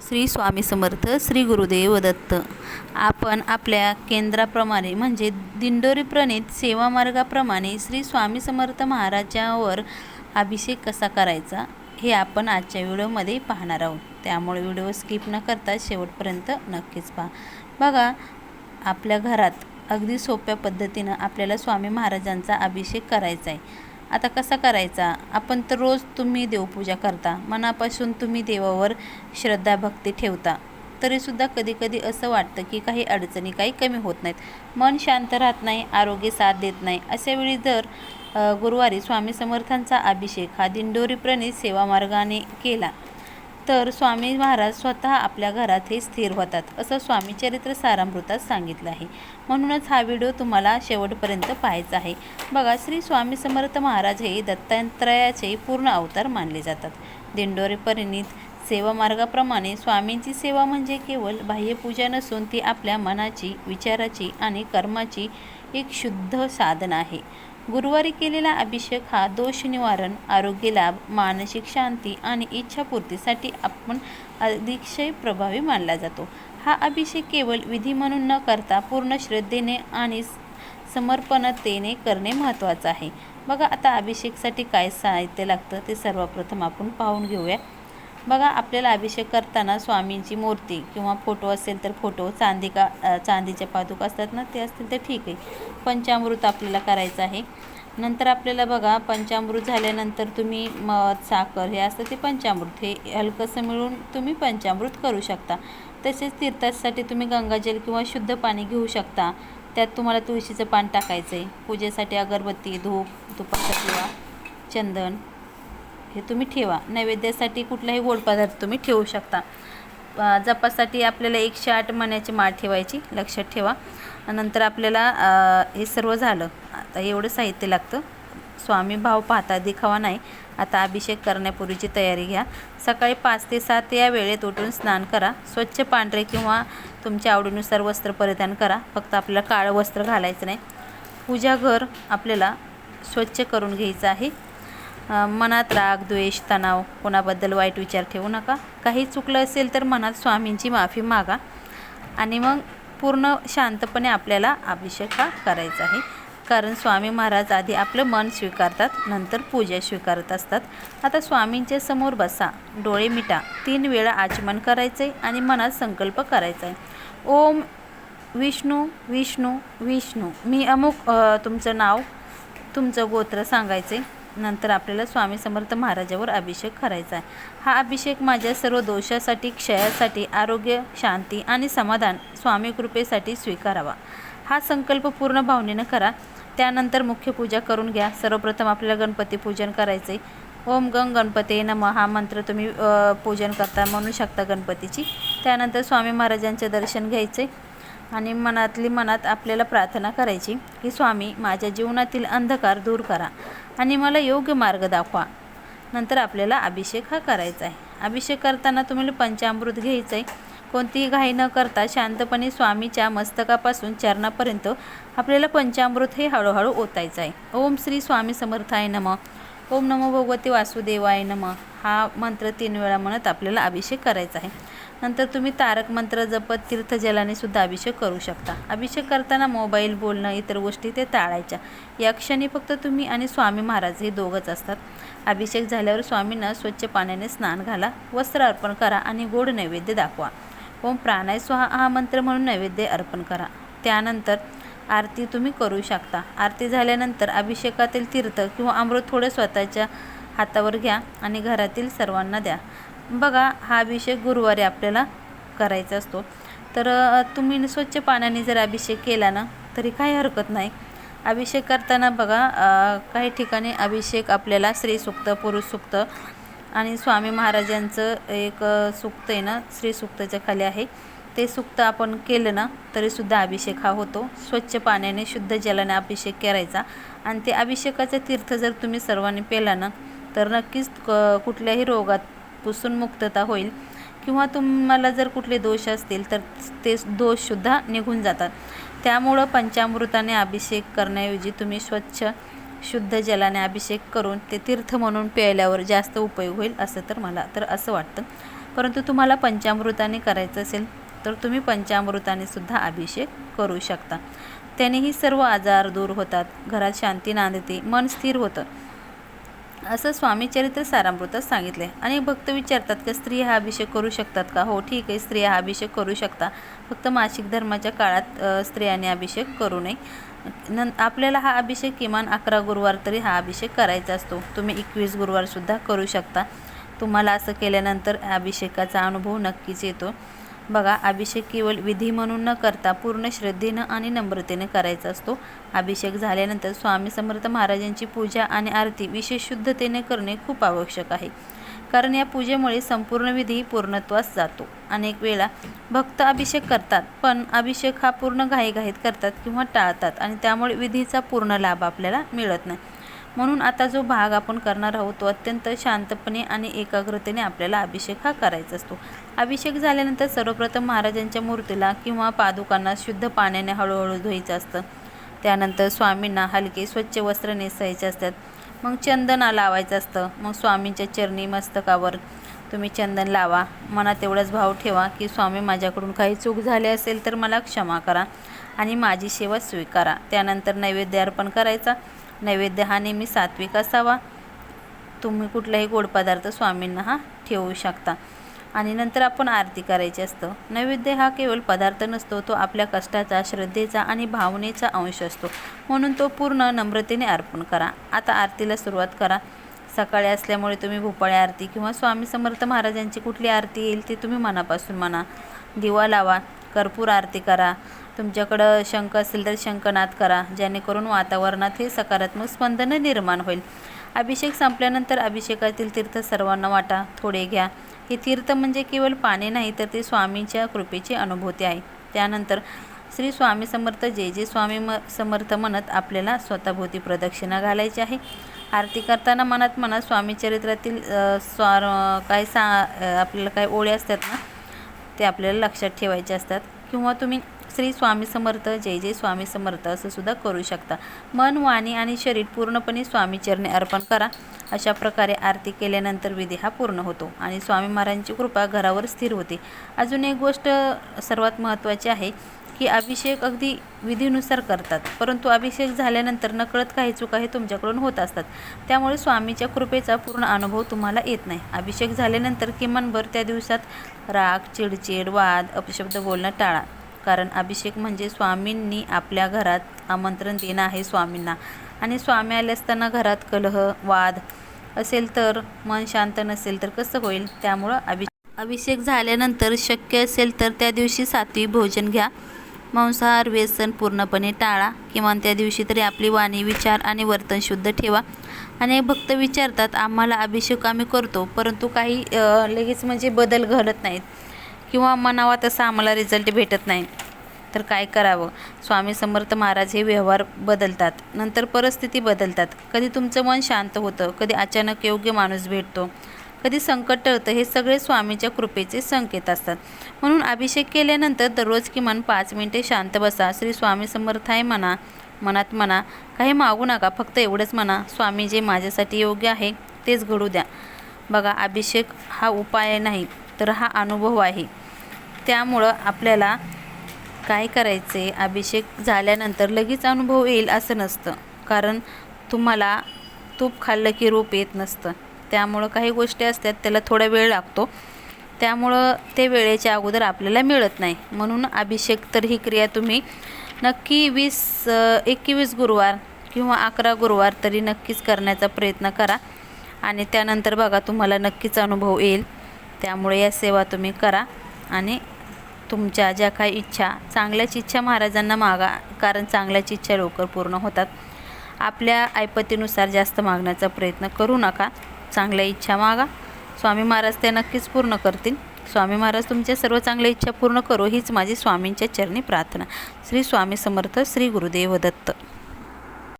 श्री स्वामी समर्थ श्री गुरुदेव दत्त. आपण आपल्या केंद्राप्रमाणे म्हणजे दिंडोरी प्रणित सेवा मार्गाप्रमाणे श्री स्वामी समर्थ महाराजावर अभिषेक कसा करायचा हे आपण आजच्या व्हिडिओमध्ये पाहणार आहोत. त्यामुळे व्हिडिओ स्किप न करता शेवटपर्यंत नक्कीच पहा. बघा आपल्या घरात अगदी सोप्या पद्धतीनं आपल्याला स्वामी महाराजांचा अभिषेक करायचा आहे आता कसा करायचा? आपण तर रोज तुम्ही देवपूजा करता. मनापासून तुम्ही देवावर श्रद्धा भक्ती ठेवता. तरीसुद्धा कधीकधी असं वाटतं की काही अडचणी काही कमी होत नाहीत. मन शांत राहत नाही आरोग्य साथ देत नाही. अशा वेळी जर गुरुवारी स्वामी समर्थांचा अभिषेक हा दिंडोरी प्रणित केला तर स्वामी महाराज स्वतः आपल्या घरात हे स्थिर होतात असं स्वामी चरित्र सारामृतात सांगितलं आहे. म्हणूनच हा व्हिडिओ तुम्हाला शेवटपर्यंत पाहायचा आहे. बघा श्री स्वामी समर्थ महाराज हे दत्तात्रयाचे पूर्ण अवतार मानले जातात. दिंडोरे परिणित सेवा मार्गाप्रमाणे स्वामींची सेवा म्हणजे केवळ बाह्यपूजा नसून ती आपल्या मनाची विचाराची आणि कर्माची एक शुद्ध साधन आहे. गुरुवारी केलेला अभिषेक हा दोष निवारण आरोग्य लाभ मानसिक शांती आणि इच्छापूर्तीसाठी आपण अतिशय प्रभावी मानला जातो. हा अभिषेक केवळ विधी म्हणून न करता पूर्ण श्रद्धेने आणि समर्पणतेने करणे महत्त्वाचं आहे. बघा आता अभिषेकसाठी काय साहित्य लागतं ते सर्वप्रथम आपण पाहून घेऊया. बघा आपल्याला अभिषेक करताना स्वामींची मूर्ती किंवा फोटो असेल तर फोटो चांदी का चांदीचे चांदीच्या पादुका असतात ना ते असतील तर ठीक आहे. पंचामृत आपल्याला करायचं आहे. नंतर आपल्याला बघा पंचामृत झाल्यानंतर तुम्ही मध साखर हे असतं ते पंचामृत. हे हलकंसं मिळून तुम्ही पंचामृत करू शकता. तसेच तीर्थासाठी तुम्ही गंगाजल किंवा शुद्ध पाणी घेऊ शकता. त्यात तुम्हाला तुळशीचं पान टाकायचं आहे पूजेसाठी अगरबत्ती धूप तुपाचा किंवा चंदन हे तुम्ही ठेवा. नैवेद्यासाठी कुठलाही गोड पदार्थ तुम्ही ठेवू शकता. जपासाठी आपल्याला एकशे आठ मण्याची माळ ठेवायची. लक्षात ठेवा. नंतर आपल्याला हे सर्व झालं. आता एवढं साहित्य लागतं. स्वामी भाव पाहता दिखावा नाही. आता अभिषेक करण्यापूर्वीची तयारी घ्या. सकाळी पाच ते सात या वेळेत उठून स्नान करा. स्वच्छ पांढरे किंवा तुमच्या आवडीनुसार वस्त्र परिधान करा. फक्त आपल्याला काळं वस्त्र घालायचं नाही. पूजा घर आपल्याला स्वच्छ करून घ्यायचं आहे. मनात राग द्वेष तणाव कोणाबद्दल वाईट विचार ठेवू नका. काही चुकलं असेल तर मनात स्वामींची माफी मागा आणि मग पूर्ण शांतपणे आपल्याला अभिषेक हा करायचा आहे. कारण स्वामी महाराज आधी आपलं मन स्वीकारतात नंतर पूजा स्वीकारत असतात. आता स्वामींच्या समोर बसा डोळे मिटा तीन वेळा आचमन करायचे आणि मनात संकल्प करायचा आहे ओम विष्णू विष्णू विष्णू. मी अमुक तुमचं नाव तुमचं गोत्र सांगायचे नंतर आपल्याला स्वामी समर्थ महाराजावर अभिषेक करायचा आहे. हा अभिषेक माझ्या सर्व दोषासाठी क्षयासाठी आरोग्य शांती आणि समाधान स्वामी कृपेसाठी स्वीकारावा. हा संकल्प पूर्ण भावनेनं करा. त्यानंतर मुख्य पूजा करून घ्या. सर्वप्रथम आपल्याला गणपती पूजन करायचे ओम गंग गणपते नम हा मंत्र तुम्ही पूजन करता म्हणू शकता गणपतीची. त्यानंतर स्वामी महाराजांचे दर्शन घ्यायचे आणि मनातली मनात आपल्याला प्रार्थना करायची की स्वामी माझ्या जीवनातील अंधकार दूर करा. आणि मला योग्य मार्ग दाखवा. नंतर आपल्याला अभिषेक हा करायचा आहे. अभिषेक करताना तुम्हाला पंचामृत घ्यायचं आहे. कोणतीही घाई न करता शांतपणे स्वामीच्या मस्तकापासून चरणापर्यंत आपल्याला पंचामृत हे हळूहळू ओतायचं आहे. ओम श्री स्वामी समर्थाय नम. ओम नमो भगवती वासुदेवाय नम. हा मंत्र तीन वेळा म्हणत आपल्याला अभिषेक करायचा आहे. नंतर तुम्ही तारक मंत्र जपत तीर्थजलाने सुद्धा अभिषेक करू शकता. अभिषेक करताना मोबाईल बोलणं इतर गोष्टी ते टाळायच्या. या क्षणी फक्त तुम्ही आणि स्वामी महाराज हे दोघंच असतात. अभिषेक झाल्यावर स्वामींना स्वच्छ पाण्याने स्नान घाला वस्त्र अर्पण करा आणि गोड नैवेद्य दाखवा. ओम प्राणाय स्वाहा हा मंत्र म्हणून नैवेद्य अर्पण करा. त्यानंतर आरती तुम्ही करू शकता. आरती झाल्यानंतर अभिषेकातील तीर्थ किंवा अमृत थोडं स्वतःच्या हातावर घ्या आणि घरातील सर्वांना द्या. बघा हा अभिषेक गुरुवारी आपल्याला करायचा असतो. तर तुम्ही स्वच्छ पाण्याने जर अभिषेक केला ना तरी काही हरकत नाही. अभिषेक करताना बघा काही ठिकाणी अभिषेक आपल्याला स्त्रीसुक्त पुरुष सुक्त आणि स्वामी महाराजांचं एक सुक्त आहे ना श्रीसुक्ताच्या खाली आहे. ते सुक्त आपण केलं ना तरीसुद्धा अभिषेक हा होतो. स्वच्छ पाण्याने शुद्ध जलाने अभिषेक करायचा. आणि ते अभिषेकाचं तीर्थ जर तुम्ही सर्वांनी पेला ना तर नक्कीच क कुठल्याही रोगात पुसून मुक्तता होईल. किंवा तुम्हाला जर कुठले दोष असतील तर ते दोषसुद्धा निघून जातात. त्यामुळं पंचामृताने अभिषेक करण्याऐवजी तुम्ही स्वच्छ शुद्ध जलाने अभिषेक करून ते तीर्थ म्हणून प्यायल्यावर जास्त उपयोग होईल असं तर मला तर असं वाटतं. परंतु तुम्हाला पंचामृताने करायचं असेल तर तुम्ही पंचामृताने सुद्धा अभिषेक करू शकता. त्यानेही सर्व आजार दूर होतात. घरात शांती नांदते मन स्थिर होतं. असं स्वामी चरित्र सारामृतात सांगितले. आणि भक्त विचारतात का स्त्री हा अभिषेक करू शकतात का? हो ठीक आहे स्त्रिया हा अभिषेक करू शकता. फक्त मासिक धर्माच्या काळात स्त्रियांनी अभिषेक करू नये. न आपल्याला हा अभिषेक किमान अकरा गुरुवार तरी हा अभिषेक करायचा असतो. तुम्ही एकवीस गुरुवारसुद्धा करू शकता. तुम्हाला असं केल्यानंतर अभिषेकाचा अनुभव नक्कीच येतो. बघा अभिषेक केवळ विधी म्हणून न करता पूर्ण श्रद्धेनं आणि नम्रतेनं करायचा असतो. अभिषेक झाल्यानंतर स्वामी समर्थ महाराजांची पूजा आणि आरती विशेष शुद्धतेने करणे खूप आवश्यक आहे. कारण या पूजेमुळे संपूर्ण विधी पूर्णत्वास जातो. अनेक वेळा भक्त अभिषेक करतात पण अभिषेक हा पूर्ण घाईघाईत करतात किंवा टाळतात आणि त्यामुळे विधीचा पूर्ण लाभ आपल्याला मिळत नाही. म्हणून आता जो भाग आपण करणार आहोत तो अत्यंत शांतपणे आणि एकाग्रतेने आपल्याला अभिषेक हा करायचा असतो. अभिषेक झाल्यानंतर सर्वप्रथम महाराजांच्या मूर्तीला किंवा पादुकांना शुद्ध पाण्याने हळूहळू धुवायचं असतं. त्यानंतर स्वामींना हलके स्वच्छ वस्त्र नेसायचे असतात. मग चंदना लावायचं असतं. मग स्वामींच्या चरणी मस्तकावर तुम्ही चंदन लावा. मनात एवढाच भाव ठेवा की स्वामी माझ्याकडून काही चूक झाली असेल तर मला क्षमा करा आणि माझी सेवा स्वीकारा. त्यानंतर नैवेद्य अर्पण करायचा. नैवेद्य हा नेहमी सात्विक असावा. तुम्ही कुठलाही गोड पदार्थ स्वामींना हा ठेवू शकता. आणि नंतर आपण आरती करायची असतं. नैवेद्य हा केवळ पदार्थ नसतो तो आपल्या कष्टाचा श्रद्धेचा आणि भावनेचा अंश असतो. म्हणून तो पूर्ण नम्रतेने अर्पण करा. आता आरतीला सुरुवात करा. सकाळी असल्यामुळे तुम्ही भोपाळी आरती किंवा स्वामी समर्थ महाराजांची कुठली आरती येईल ती तुम्ही मनापासून म्हणा. दिवा लावा कर्पूर आरती करा तुमच्याकडं शंख असेल तर शंखनाद करा जेणेकरून वातावरणात हे सकारात्मक स्पंदनं निर्माण होईल. अभिषेक संपल्यानंतर अभिषेकातील तीर्थ सर्वांना वाटा थोडे घ्या. हे तीर्थ म्हणजे केवळ पाणी नाही तर ते स्वामींच्या कृपेची अनुभूती आहे. त्यानंतर श्री स्वामी समर्थ जे जे स्वामी म समर्थ म्हणत आपल्याला स्वतःभोवती प्रदक्षिणा घालायची आहे. आरती करताना मनात मनात स्वामी चरित्रातील स्वार काय सा आपल्याला काय ओळ्या असतात ना ते आपल्याला लक्षात ठेवायचे असतात. किंवा तुम्ही श्री स्वामी समर्थ जय जय स्वामी समर्थ असं सुद्धा करू शकता. मन वाणी आणि शरीर पूर्णपणे स्वामीचरणी अर्पण करा. अशा प्रकारे आरती केल्यानंतर विधी हा पूर्ण होतो आणि स्वामी महाराजांची कृपा घरावर स्थिर होते. अजून एक गोष्ट सर्वात महत्त्वाची आहे की अभिषेक अगदी विधीनुसार करतात परंतु अभिषेक झाल्यानंतर नकळत काही चुका हे तुमच्याकडून होत असतात. त्यामुळे स्वामीच्या कृपेचा पूर्ण अनुभव तुम्हाला येत नाही. अभिषेक झाल्यानंतर किमानभर त्या दिवसात राग चिडचिड वाद अपशब्द बोलणं टाळा. कारण अभिषेक म्हणजे स्वामींनी आपल्या घरात आमंत्रण देणं आहे स्वामींना. आणि स्वामी आले असताना घरात कलह वाद असेल तर मन शांत नसेल तर कसं होईल? त्यामुळं अभि अभिषेक झाल्यानंतर शक्य असेल तर त्या दिवशी सातवी भोजन घ्या. मांसाहार व्यसन पूर्णपणे टाळा. किमान त्या दिवशी तरी आपली वाणी विचार आणि वर्तन शुद्ध ठेवा. अनेक भक्त विचारतात आम्हाला अभिषेक आम्ही करतो परंतु काही लगेच म्हणजे बदल घडत नाहीत. किंवा म्हणावा तसा आम्हाला रिझल्ट भेटत नाही. तर काय करावं? स्वामी समर्थ महाराज हे व्यवहार बदलतात. नंतर परिस्थिती बदलतात. कधी तुमचं मन शांत होतं कधी अचानक योग्य माणूस भेटतो कधी संकट टळतं हे सगळे स्वामीच्या कृपेचे संकेत असतात. म्हणून अभिषेक केल्यानंतर दररोज किमान पाच मिनिटे शांत बसा. श्री स्वामी समर्थ आहे म्हणा मनात म्हणा काही मागू नका फक्त एवढंच म्हणा स्वामी जे माझ्यासाठी योग्य आहे तेच घडू द्या. बघा अभिषेक हा उपाय नाही तर हा अनुभव आहे. त्यामुळं आपल्याला काय करायचे अभिषेक झाल्यानंतर लगेच अनुभव येईल असं नसतं. कारण तुम्हाला तूप खाल्लं की रूप येत नसतं. त्यामुळं काही गोष्टी असतात त्याला थोडा वेळ लागतो. त्यामुळं ते वेळेच्या अगोदर आपल्याला मिळत नाही. म्हणून अभिषेक तर ही क्रिया तुम्ही नक्की वीस एकवीस गुरुवार किंवा अकरा गुरुवार तरी नक्कीच करण्याचा प्रयत्न करा. आणि त्यानंतर बघा तुम्हाला नक्कीच अनुभव येईल. त्यामुळे या सेवा तुम्ही करा. आणि तुमच्या ज्या काही इच्छा चांगल्याच इच्छा महाराजांना मागा कारण चांगल्याच इच्छा लवकर पूर्ण होतात. आपल्या ऐपतीनुसार जास्त मागण्याचा प्रयत्न करू नका. चांगल्या इच्छा मागा. स्वामी महाराज ते नक्कीच पूर्ण करतील. स्वामी महाराज तुमच्या सर्व चांगल्या इच्छा पूर्ण करो हीच माझी स्वामींच्या चरणी प्रार्थना. श्री स्वामी समर्थ श्री गुरुदेव दत्त.